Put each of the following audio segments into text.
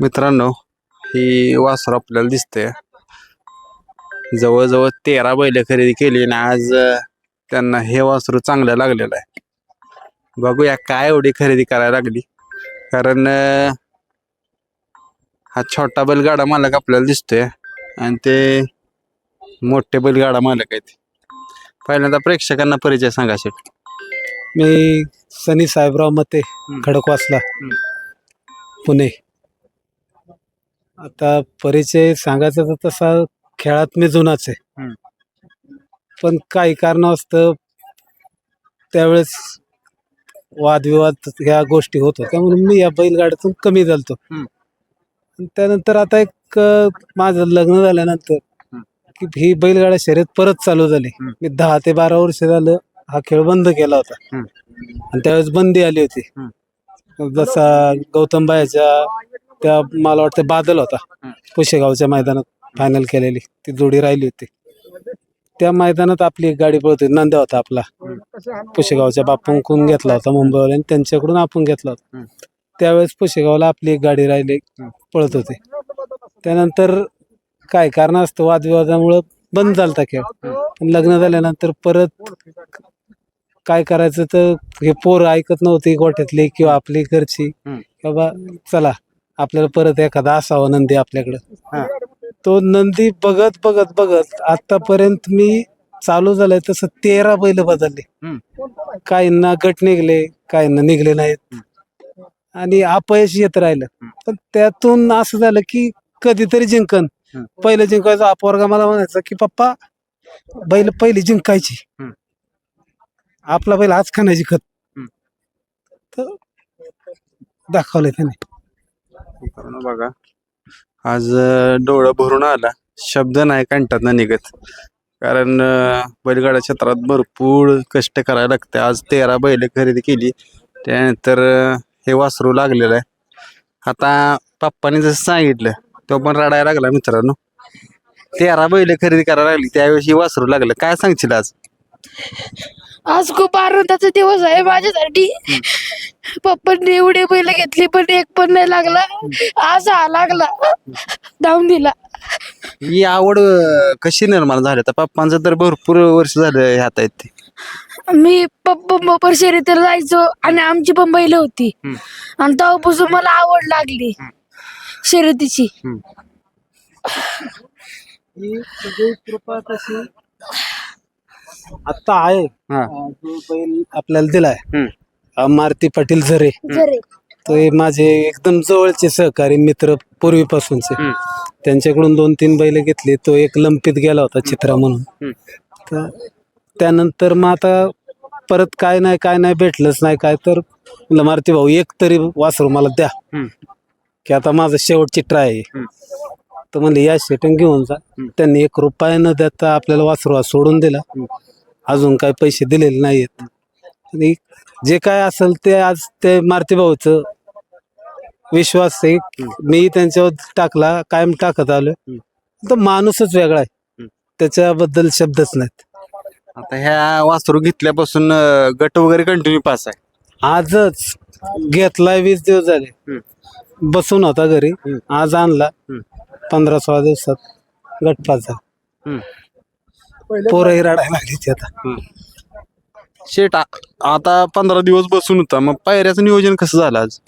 मित्रांनो ही वासर आपल्याला दिसते जवळजवळ तेरा बैल खरेदी केली आणि आज त्यांना हे वासरू चांगलं लागलेलं आहे. बघूया काय एवढी खरेदी करायला लागली. कारण हा छोटा बैलगाडा मालक आपल्याला दिसतोय आणि ते मोठे बैलगाडा मालक आहेत. पहिल्यांदा प्रेक्षकांना परिचय सांगा शेट मी सनी साहेबराव मते खडकवासला पुणे. आता परिचय सांगायचा तर तसा खेळात मी जुनाच आहे. पण काही कारणास्तव त्यावेळेस वादविवाद ह्या गोष्टी होत होत्या म्हणून मी या बैलगाड्यातून कमी झालतो त्यानंतर आता एक माझं लग्न झाल्यानंतर. की ही बैलगाड्या शर्यत परत चालू झाली. मी दहा ते बारा वर्ष झालं हा खेळ बंद केला होता. आणि त्यावेळेस बंदी आली होती जसा गौतम बायाच्या त्या मला वाटतं बादल होता. पुशेगावच्या मैदानात फायनल केलेली. ती जोडी राहिली होती. त्या मैदानात आपली एक गाडी पळत होती. नंद्या होता आपला. पुशेगावच्या बापूंकडून घेतला होता मुंबईवाल्याने त्यांच्याकडून आपण घेतला होता. त्यावेळेस पुशेगावला आपली एक गाडी राहिली. पळत होती. त्यानंतर काय कारण असतं? वादविवादामुळं बंद झालता खेळ. पण लग्न झाल्यानंतर परत काय करायचं तर हे पोरं ऐकत नव्हती गोठ्यातली किंवा आपली घरची. बाबा चला. आपल्याला परत एखादा असावा नंदी. आपल्याकडं तो नंदी बघत बघत बघत आतापर्यंत मी चालू झालंय तसं तेरा बैल बदलले. काहींना गट निघले काहींना निघले नाहीत आणि अपयश येत राहिलं पण त्यातून असं झालं की कधीतरी जिंकन. पहिलं जिंकायचं पोरगा मला म्हणायचा की पप्पा बैल पहिली जिंकायची. आपला बैल आज खाण्याची खत. तर दाखवलंय त्याने मित्रांनो बघा. आज डोळं भरून आला. शब्द नाही कंटात ना निघत. कारण बैलगाडा क्षेत्रात भरपूर कष्ट करायला लागते. आज तेरा बैल खरेदी केली. त्यानंतर हे वासरू लागलेलं आहे. आता पप्पाने जसं सांगितलं तो पण रडायला लागला मित्रांनो. तेरा बैल खरेदी करायला लागली. त्यावेळेस वासरू लागलं. काय सांगशील आज? आज खूप आनंदाचा दिवस आहे माझ्यासाठी. पप्पांनी एवढे बैल घेतली पण एक पण नाही लागला. आज हा लागला. धावून दिला. ही आवड अं, कशी निर्माण झाली? तर पप्पांचं तर भरपूर वर्ष झालं ह्यात आहेत ते. मी पप्पा मोपर शर्यतीला जायचो आणि आमची पण बैल होती. आणि तेव्हापासून मला आवड लागली शर्यतीची. ही सगळी कृपा तशी आता आहे. हा. अं, जो बैल आपल्याला दिलाय. हम्म. अं, मारुती पाटील झरे. जरे तो हे माझे एकदम जवळचे सहकारी मित्र पूर्वीपासूनचे. हम्म. त्यांच्याकडून दोन तीन बैल घेतली. तो एक लंपीत गेला होता चित्रा म्हणून. हम्म. तर त्यानंतर मग आता परत काय नाही काय नाही भेटलंच नाही काय तर. म्हणलं मारुती भाऊ एक तरी वासरू मला द्या. हम्म. की आता माझं शेवटची ट्राय आहे. तर म्हणले या शेटन घेऊन जा. त्यांनी एक रुपया न देता आपल्याला वासरू हा सोडून दिला. अजून काय पैसे दिलेले नाहीत आणि जे काय असेल ते आज ते मारुती भाऊचं विश्वास आहे. मी त्यांच्यावर टाकला कायम टाकत आलो तो माणूसच वेगळा आहे. त्याच्याबद्दल शब्दच नाहीत. आता ह्या वासरू घेतल्यापासून अं, गट वगैरे कंटिन्यू पास आहे. आजच घेतलाय वीस दिवस झाले. बसून होता घरी. आज आणला. पंधरा सोळा दिवसात गटपास झाला. पोरही रडायला लागली ती आता. शेट आ- आता पंधरा दिवस बसून होता. मग पायऱ्याचं नियोजन कसं झालं आज?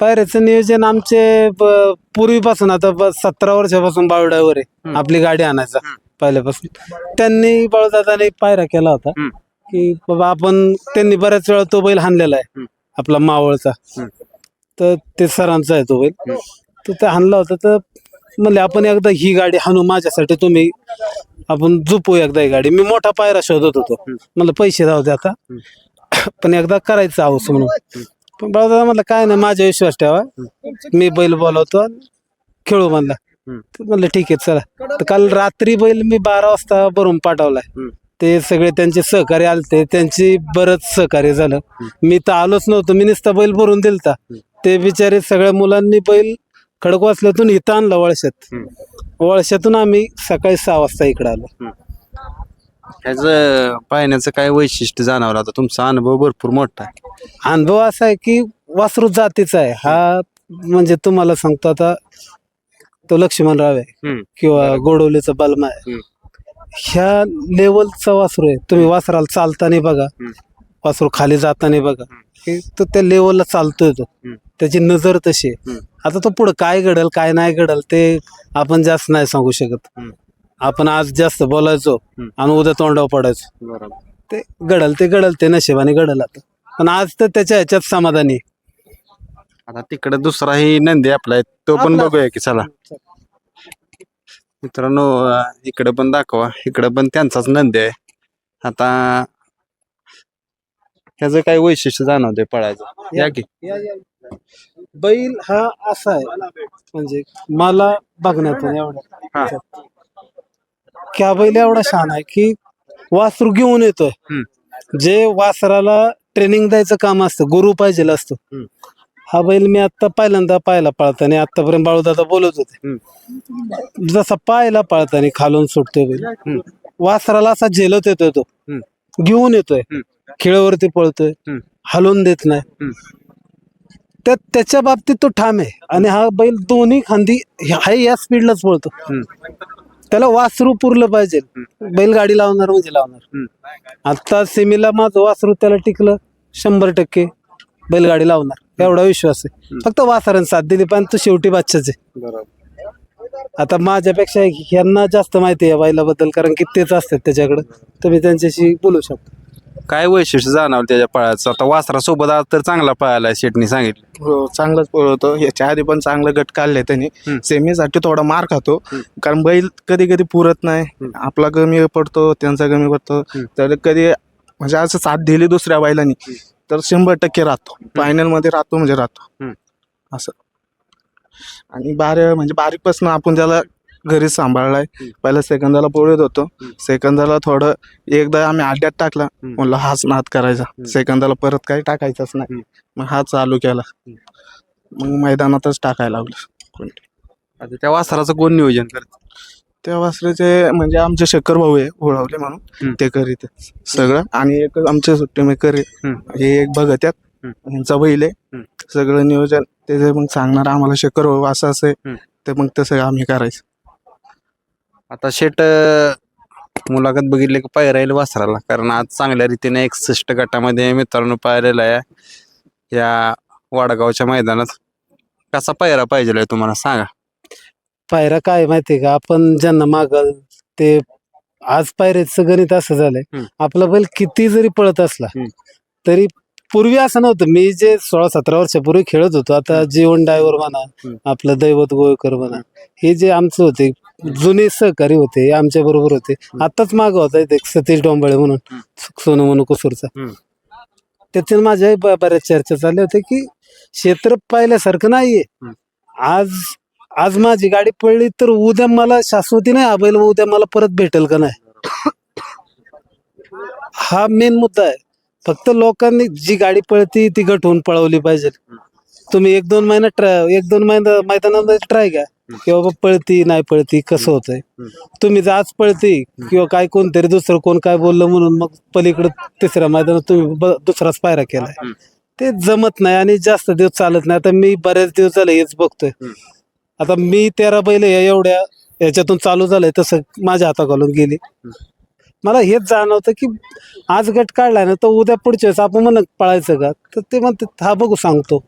पायऱ्याचं नियोजन आमचे ब- पूर्वीपासून आता ब- सतरा वर्षापासून बावड्यावर आहे. आपली गाडी आणायचा पहिल्यापासून. त्यांनी बाळदादाने पायरा केला होता. हम्म. की बाबा आपण त्यांनी बऱ्याच वेळा तो बैल हाणलेला आहे. आपला मावळचा. तर ते सरांचा आहे तो बैल. तर ते हाणला होता. तर म्हणले आपण एकदा ही गाडी हाणू माझ्यासाठी तुम्ही आपण झोपू एकदा ही गाडी. मी मोठा पायरा शोधत होतो. मला पैसे जाऊ दे आता. पण एकदा करायचं आहोस म्हणून. पण बाळदादा म्हणलं काय नाही माझ्या विश्वास ठेवा. मी बैल बोलवतो खेळू म्हणला. म्हणलं ठीक आहे चला. तर काल रात्री बैल मी बारा वाजता भरून पाठवलाय. ते सगळे त्यांचे सहकार्य आलते त्यांची बरंच सहकार्य झालं. मी तर आलोच नव्हतो मी नुसता बैल भरून दिलता. ते बिचारे सगळ्या मुलांनी बैल खडकवासल्यातून इथं आणलं वळशात. वळशातून आम्ही सकाळी सहा वाजता इकडे आलो. ह्याचं पाहण्याचं काय वैशिष्ट्य जाणवलं आता? तुमचा अनुभव भरपूर मोठा आहे. अनुभव असा आहे की वासरू जातीचा आहे. हा म्हणजे तुम्हाला सांगतो आता तो लक्ष्मण राव आहे हम्म. किंवा गोडवलीचा बलमा आहे. हम्म. ह्या लेवलचा वासरू आहे. तुम्ही वासराला चालताना बघा. हम्म. वासरू खाली जाताना बघा. की तो त्या लेवलला चालतोय तो. हम्म. त्याची नजर तशी आहे हम्म. आता तो पुढे काय घडल काय नाही घडल ते आपण जास्त नाही सांगू शकत हम्म. आपण आज जास्त बोलायचो हम्म. आणि उद्या तोंडावर पडायचो बरोबर ते घडल ते घडल ते नशिबाने घडल आता पण आज तर त्याच्या ह्याच्यात समाधानी आहे. आता तिकडे दुसराही नंदी आपला आहे तो पण आपला. बघूया की चला मित्रांनो अं, इकडे पण दाखवा इकडे पण त्यांचाच नंदी आहे आता ह्याचं काय वैशिष्ट्य जाणवते पळायचं या की बैल हा असा आहे म्हणजे मला बघण्यात. एवढा की हा बैल एवढा छान आहे की वासरू घेऊन येतोय. जे वासराला ट्रेनिंग द्यायचं काम असतं गुरु पाहिजे असतो. हा बैल मी आता पहिल्यांदा पाहिला पळताना आतापर्यंत बाळूदादा बोलत होते जसा पायला पळताना खालून सुटतोय बैल. वासराला असा झेलत येतोय तो. घेऊन येतोय. खेळावरती पळतोय. हलवून देत नाही. हम्म. त्या त्याच्या बाबतीत तो ठाम आहे. आणि हा बैल दोन्ही खांदी हा या स्पीडलाच पळतो. त्याला वासरू पुरलं पाहिजे. बैलगाडी लावणार म्हणजे लावणार. आता सेमीला माझं वासरू त्याला टिकलं शंभर टक्के बैलगाडी लावणार. एवढा विश्वास आहे. फक्त वासराने साथ दिली पण तो शेवटी बादशाच आहे. आता माझ्यापेक्षा ह्यांना जास्त माहिती आहे बैलाबद्दल कारण की तेच असतात त्याच्याकडं. मी त्यांच्याशी बोलू शकतो. काय वैशिष्ट्य जाणवलं त्याच्या पळायचं आता वासरा सोबत आज तर चांगला पळाला शेटनी सांगितलं. हो चांगलाच पळवतो. याच्या आधी पण चांगलं गट काढले त्यांनी. हम्म. सेमीसाठी थोडा मार खातो. कारण बैल कधी कधी पुरत नाही. हम्म. आपला कमी पडतो त्यांचा कमी पडतो. हम्म. तर कधी म्हणजे असं साथ दिली दुसऱ्या बैलांनी तर शंभर टक्के राहतो. फायनलमध्ये राहतो म्हणजे राहतो. हम्म. असं. आणि बार म्हणजे बारीकपासून आपण त्याला घरीच सांभाळलाय. पहिल्या सेकंदाला पोळत होतो. सेकंदाला थोडं एकदा आम्ही आड्यात टाकला. म्हणलं हाच नाद करायचा सेकंदाला परत काही टाकायचाच नाही. मग हा चालू केला मग मैदानातच टाकायला लागलो आता त्या वासराचं कोण नियोजन करत त्या वासराचे म्हणजे आमचे शक्कर भाऊ आहे ओळवले. म्हणून ते करीत सगळं आणि एक आमचे सुट्टी मेकर. हे एक बघत. यांचा बैल आहे. सगळं नियोजन ते जे मग सांगणार आम्हाला शक्कर भाऊ असं असं. ते मग तसं आम्ही करायचं आता शेट मुलाखत बघितली की पायराईल वासराला कारण आज चांगल्या रीतीने एकसष्ट गटामध्ये मित्रांनो पाहिलेला आहे या वाडगावच्या मैदानात कसा पायरा पाहिजे तुम्हाला सांगा पायरा काय माहितीये का आपण ज्यांना मागल ते आज पायऱ्याचं गणित असं झालंय हम्म. आपला बैल किती जरी पळत असला हम्म. तरी पूर्वी असं नव्हतं. मी जे सोळा सतरा वर्षापूर्वी खेळत होतो. आता जीवन डायव्हर म्हणा. आपलं दैवत गोळकर म्हणा हे जे आमचे होते जुने सहकारी होते आमच्या बरोबर होते. आताच माग होता एक सतीश डोंबळे म्हणून. सोनू म्हणून कुसूरचा. त्याच्यात माझ्या बऱ्याच चर्चा चालल्या होत्या की क्षेत्र पाहिल्यासारखं नाहीये. आज आज माझी गाडी पडली तर उद्या मला शाश्वती नाही बैल उद्या मला परत भेटेल का नाही? हा मेन मुद्दा आहे. फक्त लोकांनी जी गाडी पळती ती गठवून पळवली पाहिजे. तुम्ही एक दोन महिना ट्राय एक दोन महिना मैदानामध्ये ट्राय घ्या. की बाबा पळती नाही पळती कसं होतंय? तुम्ही जर आज पळती किंवा काय कोणतरी दुसरं कोण काय बोललं म्हणून मग पलीकडे तिसऱ्या मैदानात तुम्ही दुसराच पायरा केलाय. ते जमत नाही आणि जास्त दिवस चालत नाही. आता मी बऱ्याच दिवस झाले हेच बघतोय. आता मी तेरा बैल या एवढ्या याच्यातून चालू झालंय तसं माझ्या हाता घालून गेली. मला हेच जाणवतं की आज गट काढला ना तर उद्या पुढच्या वेळेस आपण म्हणत पळायचं का? तर ते म्हणते हा बघू सांगतो.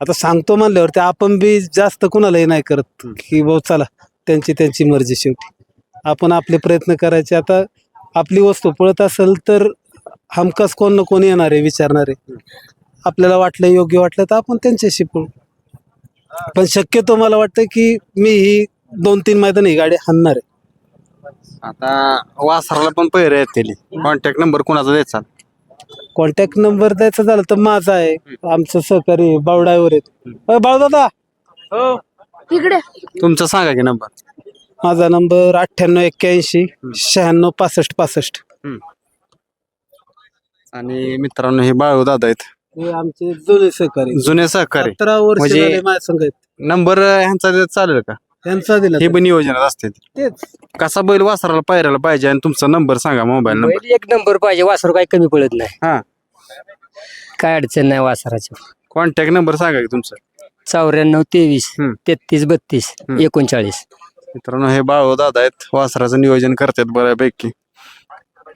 आता सांगतो म्हणल्यावर ते आपण बी जास्त कुणालाही नाही करत की भाऊ चला त्यांची त्यांची मर्जी शेवटी. आपण आपले प्रयत्न करायचे. आता आपली वस्तू पळत असेल तर हमखास कोण ना कोण येणार आहे विचारणार आहे. आपल्याला वाटलं योग्य वाटलं तर आपण त्यांच्याशी पळू. पण शक्यतो मला वाटतं की मी ही दोन तीन मैदान ही गाडी हाणणार आहे. आता वासराला पण पैर येतील कॉन्टॅक्ट नंबर कुणाचा द्यायचा? कॉन्टॅक्ट नंबर द्यायचा झाला तर माझा आहे. आमचं सहकारी बावडावर आहेत. बाळू दादा इकडे. तुमचा सांगा की नंबर माझा नंबर अठ्ठ्याण्णव एक्क्याऐंशी शहाण्णव पासष्ट पासष्ट. आणि मित्रांनो हे बाळू दादा आहेत. हे आमचे जुने सहकारी. जुने सहकारी. सतरा वर्ष म्हणजे- झाले माझ्या संघ आहेत नंबर ह्यांचा चालेल का? त्यांचा दिला हे पण नियोजनात असते तेच. कसा बैल वासराला पायराला पाहिजे आणि तुमचा नंबर सांगा मोबाईल नंबर. बैल एक नंबर पाहिजे वासर काही कमी पडत नाही. हा. काय अडचण नाही वासराची. कॉन्टॅक्ट नंबर सांगा की तुमचा. चौऱ्याण्णव तेवीस हम्म. तेहतीस बत्तीस हम्म. एकोणचाळीस. मित्रांनो हे बाळू दादा आहेत. वासराचं नियोजन करतात बऱ्यापैकी.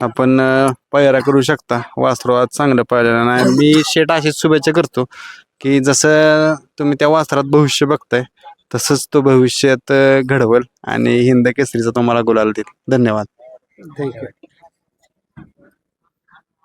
आपण अं, पायऱ्या करू शकता. वासरू आज चांगलं पाहिलेलं नाही. मी शेट अशीच शुभेच्छा करतो की जसं तुम्ही त्या वासरात भविष्य बघताय तसंच तो भविष्यात घडवल आणि हिंद केसरीचा तुम्हाला गुलाल देईल. धन्यवाद. थँक्यू